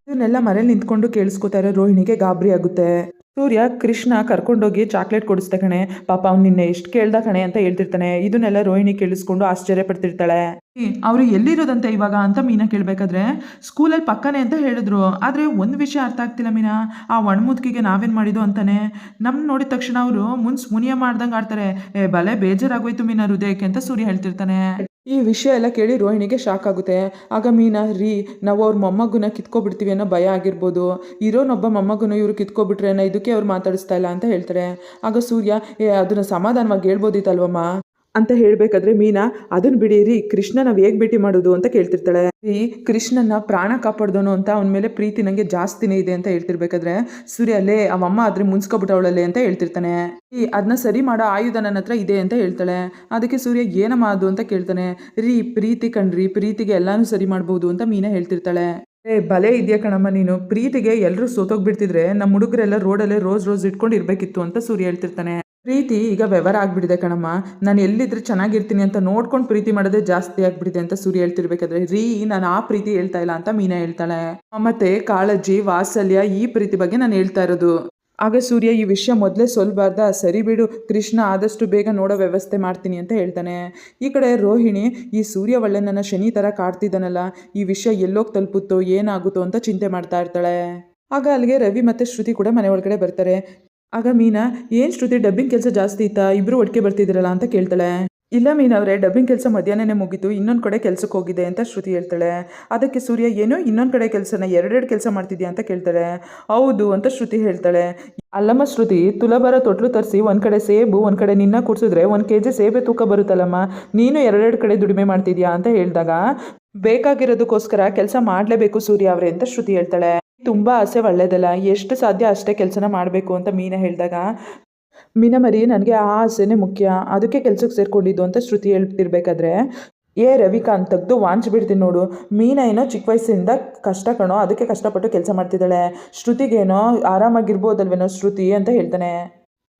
ಇದನ್ನೆಲ್ಲ ಮನೇಲಿ ನಿಂತ್ಕೊಂಡು ಕೇಳಿಸ್ಕೊತಾ ಇರೋ ರೋಹಿಣಿಗೆ ಗಾಬರಿ ಆಗುತ್ತೆ. ಸೂರ್ಯ ಕೃಷ್ಣ ಕರ್ಕೊಂಡೋಗಿ ಚಾಕ್ಲೇಟ್ ಕೊಡಿಸ್ದೆ ಕಣೆ. ಪಾಪ ಅವ್ನು ನಿನ್ನೆ ಎಷ್ಟು ಕೇಳ್ದ ಕಣೆ ಅಂತ ಹೇಳ್ತಿರ್ತಾನೆ. ಇದನ್ನೆಲ್ಲ ರೋಹಿಣಿ ಕೇಳಿಸ್ಕೊಂಡು ಆಶ್ಚರ್ಯ ಪಡ್ತಿರ್ತಾಳೆ. ಅವರು ಎಲ್ಲಿರೋದಂತೆ ಇವಾಗ ಅಂತ ಮೀನಾ ಕೇಳಬೇಕಾದ್ರೆ? ಸ್ಕೂಲಲ್ಲಿ ಪಕ್ಕನೆ ಅಂತ ಹೇಳಿದ್ರು. ಆದರೆ ಒಂದು ವಿಷಯ ಅರ್ಥ ಆಗ್ತಿಲ್ಲ ಮೀನಾ. ಆ ಒಣಮುದ್ಕಿಗೆ ನಾವೇನು ಮಾಡಿದ್ದು ಅಂತಾನೆ. ನಮ್ಮ ನೋಡಿದ ತಕ್ಷಣ ಅವರು ಮುನ್ಸ್ ಮುನಿಯ ಮಾಡ್ದಂಗೆ ಆಡ್ತಾರೆ. ಏ, ಬಲೆ ಬೇಜಾರಾಗೋಯ್ತು ಮೀನಾ ಹೃದಯಕ್ಕೆ ಅಂತ ಸೂರ್ಯ ಹೇಳ್ತಿರ್ತಾನೆ. ಈ ವಿಷಯ ಎಲ್ಲ ಕೇಳಿ ರೋಹಿಣಿಗೆ ಶಾಕ್ ಆಗುತ್ತೆ. ಆಗ ಮೀನಾ, ರೀ, ನಾವು ಅವ್ರ ಮೊಮ್ಮಗುನ ಕಿತ್ಕೊಬಿಡ್ತೀವಿ ಅನ್ನೋ ಭಯ ಆಗಿರ್ಬೋದು. ಇರೋನೊಬ್ಬ ಮೊಮ್ಮಗುನ ಇವರು ಕಿತ್ಕೊಬಿಟ್ರೆ ಅನ್ನೋ ಇದಕ್ಕೆ ಅವ್ರು ಮಾತಾಡಿಸ್ತಾ ಇಲ್ಲ ಅಂತ ಹೇಳ್ತಾರೆ. ಆಗ ಸೂರ್ಯ, ಏ, ಅದನ್ನ ಸಮಾಧಾನವಾಗಿ ಹೇಳ್ಬೋದಿತ್ತಲ್ವಮ್ಮ? ಅಂತ ಹೇಳ್ಬೇಕಾದ್ರೆ ಮೀನಾ ಅದನ್ನ ಬಿಡಿ ರೀ, ಕೃಷ್ಣ ನಾವು ಹೇಗೆ ಭೇಟಿ ಮಾಡೋದು? ಅಂತ ಕೇಳ್ತಿರ್ತಾಳೆ. ಈ ಕೃಷ್ಣನ ಪ್ರಾಣ ಕಾಪಾಡ್ದೋನು ಅಂತ ಅವನ ಮೇಲೆ ಪ್ರೀತಿ ನನಗೆ ಜಾಸ್ತಿನೇ ಇದೆ ಅಂತ ಹೇಳ್ತಿರ್ಬೇಕಾದ್ರೆ, ಸೂರ್ಯ ಅಲ್ಲೇ ಅವಮ್ಮ ಆದ್ರೆ ಮುನ್ಸ್ಕೊಬಿಟ್ಟವಳಲ್ಲೇ ಅಂತ ಹೇಳ್ತಿರ್ತಾನೆ. ಈ ಅದನ್ನ ಸರಿ ಮಾಡೋ ಆಯುಧ ನನ್ನ ಹತ್ರ ಇದೆ ಅಂತ ಹೇಳ್ತಾಳೆ. ಅದಕ್ಕೆ ಸೂರ್ಯ, ಏನಮ್ಮ ಅದು? ಅಂತ ಕೇಳ್ತಾನೆ. ರೀ, ಪ್ರೀತಿ ಕಣ್ರಿ, ಪ್ರೀತಿಗೆ ಎಲ್ಲಾನು ಸರಿ ಮಾಡಬಹುದು ಅಂತ ಮೀನಾ ಹೇಳ್ತಿರ್ತಾಳೆ. ಏ, ಬಲೆ ಇದೆಯಾ ಕಣಮ್ಮ ನೀನು, ಪ್ರೀತಿಗೆ ಎಲ್ಲರೂ ಸೋತೋಗ್ಬಿಡ್ತಿದ್ರೆ ನಮ್ಮ ಹುಡುಗರೆಲ್ಲ ರೋಡಲ್ಲೇ ರೋಸ್ ರೋಸ್ ಇಟ್ಕೊಂಡು ಇರ್ಬೇಕಿತ್ತು ಅಂತ ಸೂರ್ಯ ಹೇಳ್ತಿರ್ತಾನೆ. ಪ್ರೀತಿ ಈಗ ವ್ಯವಹಾರ ಆಗ್ಬಿಟ್ಟಿದೆ ಕಣಮ್ಮ. ನಾನು ಎಲ್ಲಿದ್ರೆ ಚೆನ್ನಾಗಿರ್ತೀನಿ ಅಂತ ನೋಡ್ಕೊಂಡು ಪ್ರೀತಿ ಮಾಡೋದೇ ಜಾಸ್ತಿ ಆಗ್ಬಿಟ್ಟಿದೆ ಅಂತ ಸೂರ್ಯ ಹೇಳ್ತಿರ್ಬೇಕಾದ್ರೆ, ರೀ, ನಾನು ಆ ಪ್ರೀತಿ ಹೇಳ್ತಾ ಇಲ್ಲ ಅಂತ ಮೀನಾ ಹೇಳ್ತಾಳೆ. ಮತ್ತೆ ಕಾಳಜಿ, ವಾತ್ಸಲ್ಯ ಈ ಪ್ರೀತಿ ಬಗ್ಗೆ ನಾನು ಹೇಳ್ತಾ ಇರೋದು. ಆಗ ಸೂರ್ಯ, ಈ ವಿಷಯ ಮೊದಲೇ ಸೊಲ್ಬಾರ್ದ. ಸರಿ ಬಿಡು, ಕೃಷ್ಣ ಆದಷ್ಟು ಬೇಗ ನೋಡೋ ವ್ಯವಸ್ಥೆ ಮಾಡ್ತೀನಿ ಅಂತ ಹೇಳ್ತಾನೆ. ಈ ಕಡೆ ರೋಹಿಣಿ, ಈ ಸೂರ್ಯ ಒಳ್ಳೆ ನನ್ನ ಶನಿ ಥರ ಕಾಡ್ತಿದ್ದಾನಲ್ಲ, ಈ ವಿಷಯ ಎಲ್ಲೋಗಿ ತಲುಪುತ್ತೋ, ಏನಾಗುತ್ತೋ ಅಂತ ಚಿಂತೆ ಮಾಡ್ತಾ ಇರ್ತಾಳೆ. ಆಗ ಅಲ್ಲಿಗೆ ರವಿ ಮತ್ತು ಶ್ರುತಿ ಕೂಡ ಮನೆ ಒಳಗಡೆ ಬರ್ತಾರೆ. ಆಗ ಮೀನಾ, ಏನು ಶ್ರುತಿ ಡಬ್ಬಿಂಗ್ ಕೆಲಸ ಜಾಸ್ತಿ ಇತ್ತಾ? ಇಬ್ರು ಒಟ್ಟಿಗೆ ಬರ್ತಿದ್ದೀರಲ್ಲ ಅಂತ ಕೇಳ್ತಾಳೆ. ಇಲ್ಲ ಮೀನ್ ಅವರೇ ಡಬ್ಬಿಂಗ್ ಕೆಲಸ ಮಧ್ಯಾಹ್ನನೇ ಮುಗಿತು, ಇನ್ನೊಂದು ಕಡೆ ಕೆಲಸಕ್ಕೆ ಹೋಗಿದೆ ಅಂತ ಶ್ರುತಿ ಹೇಳ್ತಾಳೆ. ಅದಕ್ಕೆ ಸೂರ್ಯ, ಏನೋ ಇನ್ನೊಂದು ಕಡೆ ಕೆಲಸನ ಎರಡೆರಡು ಕೆಲಸ ಮಾಡ್ತಿದ್ಯಾ ಅಂತ ಕೇಳ್ತಾಳೆ. ಹೌದು ಅಂತ ಶ್ರುತಿ ಹೇಳ್ತಾಳೆ. ಅಲ್ಲಮ್ಮ ಶ್ರುತಿ ತುಲಬರ ತೊಟ್ಲು ತರಿಸಿ ಒಂದು ಕಡೆ ಸೇಬು, ಒಂದು ಕಡೆ ನಿನ್ನ ಕೂಡಿಸಿದ್ರೆ ಒಂದು ಕೆ ಜಿ ಸೇಬೆ ತೂಕ ಬರುತ್ತಲ್ಲಮ್ಮ, ನೀನು ಎರಡೆರಡು ಕಡೆ ದುಡಿಮೆ ಮಾಡ್ತಿದ್ಯಾ ಅಂತ ಹೇಳಿದಾಗ, ಬೇಕಾಗಿರೋದಕ್ಕೋಸ್ಕರ ಕೆಲಸ ಮಾಡಲೇಬೇಕು ಸೂರ್ಯ ಅವರೇ ಅಂತ ಶ್ರುತಿ ಹೇಳ್ತಾಳೆ. ತುಂಬ ಆಸೆ ಒಳ್ಳೆಯದಲ್ಲ ಎಷ್ಟು ಸಾಧ್ಯ ಅಷ್ಟೇ ಕೆಲಸನ ಮಾಡಬೇಕು ಅಂತ ಮೀನಾ ಹೇಳಿದಾಗ. ಮೀನ ಮರಿ, ನನಗೆ ಆ ಆಸೆನೇ ಮುಖ್ಯ. ಅದಕ್ಕೆ ಕೆಲಸಕ್ಕೆ ಸೇರಿಕೊಂಡಿದ್ದು ಅಂತ ಶ್ರುತಿ ಹೇಳ್ತಿರ್ಬೇಕಾದ್ರೆ, ಏ ರವಿಕಾಂತ್, ತೆಗೆದು ವಾಂಚ್ ಬಿಡ್ತೀನಿ ನೋಡು. ಮೀನ ಏನೋ ಚಿಕ್ಕ ವಯಸ್ಸಿಂದ ಕಷ್ಟ ಕಣೋ, ಅದಕ್ಕೆ ಕಷ್ಟಪಟ್ಟು ಕೆಲಸ ಮಾಡ್ತಿದ್ದಾಳೆ. ಶ್ರುತಿಗೇನೋ ಆರಾಮಾಗಿರ್ಬೋದಲ್ವೇನೋ ಶ್ರುತಿ ಅಂತ ಹೇಳ್ತಾನೆ.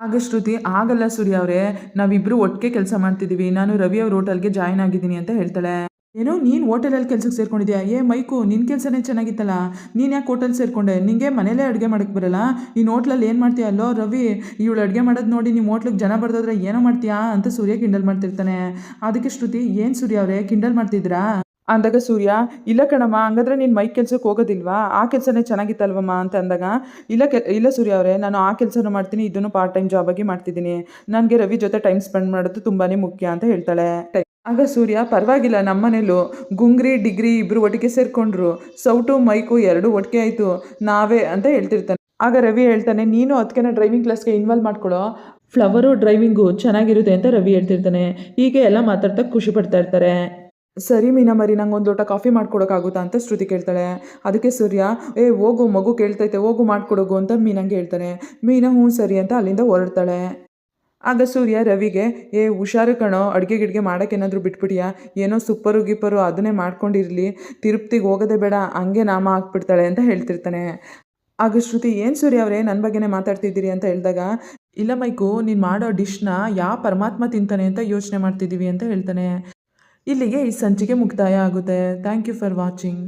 ಹಾಗೆ ಶ್ರುತಿ, ಆಗಲ್ಲ ಸೂರ್ಯ ಅವರೇ. ನಾವಿಬ್ಬರು ಒಟ್ಟಿಗೆ ಕೆಲಸ ಮಾಡ್ತಿದ್ದೀವಿ. ನಾನು ರವಿ ಅವ್ರ ಹೋಟೆಲ್ಗೆ ಜಾಯ್ನ್ ಆಗಿದ್ದೀನಿ ಅಂತ ಹೇಳ್ತಾಳೆ. ಏನೋ ನೀನು ಹೋಟೆಲಲ್ಲಿ ಕೆಲ್ಸಕ್ಕೆ ಸೇರ್ಕೊಂಡಿದ್ಯಾ? ಏ, ಮೈಕು ನಿನ್ನ ಕೆಲಸನೇ ಚೆನ್ನಾಗಿತ್ತಲ್ಲ? ನೀನು ಯಾಕೆ ಹೋಟೆಲ್ ಸೇರ್ಕೊಂಡೆ? ನಿಂಗೆ ಮನೇಲೇ ಅಡುಗೆ ಮಾಡೋಕ್ಕೆ ಬರಲ್ಲ? ನೀನು ಹೋಟ್ಲಲ್ಲಿ ಏನು ಮಾಡ್ತೀಯ? ಅಲ್ಲೋ ರವಿ, ಇವಳು ಅಡುಗೆ ಮಾಡೋದು ನೋಡಿ ನಿಮ್ಮ ಹೋಟ್ಲಿಗೆ ಜನ ಬರ್ದಾದ್ರೆ ಏನೋ ಮಾಡ್ತೀಯಾ ಅಂತ ಸೂರ್ಯ ಕಿಂಡಲ್ ಮಾಡ್ತಿರ್ತಾನೆ. ಅದಕ್ಕೆ ಶ್ರುತಿ, ಏನು ಸೂರ್ಯ ಅವರೇ? ಕಿಂಡಲ್ ಮಾಡ್ತಿದ್ರಾ? ಅಂದಾಗ ಸೂರ್ಯ, ಇಲ್ಲ ಕಣಮ್ಮ, ಹಂಗಾದ್ರೆ ನೀನು ಮೈ ಕೆಲ್ಸಕ್ಕೆ ಹೋಗೋದಿಲ್ವಾ? ಆ ಕೆಲಸನೇ ಚೆನ್ನಾಗಿತ್ತಲ್ವಮ್ಮ ಅಂತ ಅಂದಾಗ, ಇಲ್ಲ ಕೆ, ಇಲ್ಲ ಸೂರ್ಯ ಅವರೇ, ನಾನು ಆ ಕೆಲಸನೂ ಮಾಡ್ತೀನಿ, ಇದನ್ನು ಪಾರ್ಟ್ ಟೈಮ್ ಜಾಬಾಗಿ ಮಾಡ್ತಿದ್ದೀನಿ. ನನಗೆ ರವಿ ಜೊತೆ ಟೈಮ್ ಸ್ಪೆಂಡ್ ಮಾಡೋದು ತುಂಬಾ ಮುಖ್ಯ ಅಂತ ಹೇಳ್ತಾಳೆ. ಆಗ ಸೂರ್ಯ, ಪರವಾಗಿಲ್ಲ ನಮ್ಮನೇಲೂ. ಗುಂಗ್ರಿ, ಡಿಗ್ರಿ ಇಬ್ಬರು ಒಟ್ಟಿಗೆ ಸೇರಿಕೊಂಡ್ರು. ಸೌಟು, ಮೈಕು ಎರಡು ಒಟ್ಟಿಗೆ ಆಯಿತು. ನಾವೇ ಅಂತ ಹೇಳ್ತಿರ್ತಾನೆ. ಆಗ ರವಿ ಹೇಳ್ತಾನೆ, ನೀನು ಅದಕ್ಕೆ ಡ್ರೈವಿಂಗ್ ಕ್ಲಾಸ್ಗೆ ಇನ್ವಾಲ್ವ್ ಮಾಡ್ಕೊಳ್ಳೋ ಫ್ಲವರು ಡ್ರೈವಿಂಗು ಚೆನ್ನಾಗಿರುತ್ತೆ ಅಂತ ರವಿ ಹೇಳ್ತಿರ್ತಾನೆ. ಹೀಗೆ ಎಲ್ಲ ಮಾತಾಡ್ತಾ ಖುಷಿ ಪಡ್ತಾ ಇರ್ತಾರೆ. ಸರಿ ಮೀನಾ ಮರಿ ನಂಗೆ ಒಂದು ಲೋಟ ಕಾಫಿ ಮಾಡ್ಕೊಡೋಕ್ಕಾಗುತ್ತಾ ಅಂತ ಶ್ರುತಿ ಕೇಳ್ತಾಳೆ. ಅದಕ್ಕೆ ಸೂರ್ಯ, ಏ, ಹೋಗು, ಮಗು ಕೇಳ್ತೈತೆ, ಹೋಗು, ಮಾಡ್ಕೊಡೋಗು ಅಂತ ಮೀನಂಗೆ ಹೇಳ್ತಾನೆ. ಮೀನಾ, ಹ್ಞೂ, ಸರಿ ಅಂತ ಅಲ್ಲಿಂದ ಹೊರಡ್ತಾಳೆ. ಆಗ ಸೂರ್ಯ ರವಿಗೆ, ಏ ಹುಷಾರು ಕಣೋ, ಅಡುಗೆ ಗಿಡ್ಗೆ ಮಾಡೋಕ್ಕೇನಾದರೂ ಬಿಟ್ಬಿಟ್ಟಿಯಾ ಏನೋ ಸುಪ್ಪರು ಗಿಪ್ಪರು ಅದನ್ನೇ ಮಾಡ್ಕೊಂಡಿರಲಿ, ತಿರುಪ್ತಿಗೆ ಹೋಗೋದೇ ಬೇಡ, ಹಂಗೆ ನಾಮ ಹಾಕ್ಬಿಡ್ತಾಳೆ ಅಂತ ಹೇಳ್ತಿರ್ತಾನೆ. ಆಗ ಶ್ರುತಿ, ಏನು ಸೂರ್ಯ ಅವರೇ ನನ್ನ ಬಗ್ಗೆನೇ ಮಾತಾಡ್ತಿದ್ದೀರಿ ಅಂತ ಹೇಳಿದಾಗ, ಇಲ್ಲ ಮೈಕು, ನೀನು ಮಾಡೋ ಡಿಶ್ನ ಯಾವ ಪರಮಾತ್ಮ ತಿಂತಾನೆ ಅಂತ ಯೋಚನೆ ಮಾಡ್ತಿದ್ದೀವಿ ಅಂತ ಹೇಳ್ತಾನೆ. ಇಲ್ಲಿಗೆ ಈ ಸಂಚಿಕೆ ಮುಕ್ತಾಯ ಆಗುತ್ತೆ. Thank you for watching.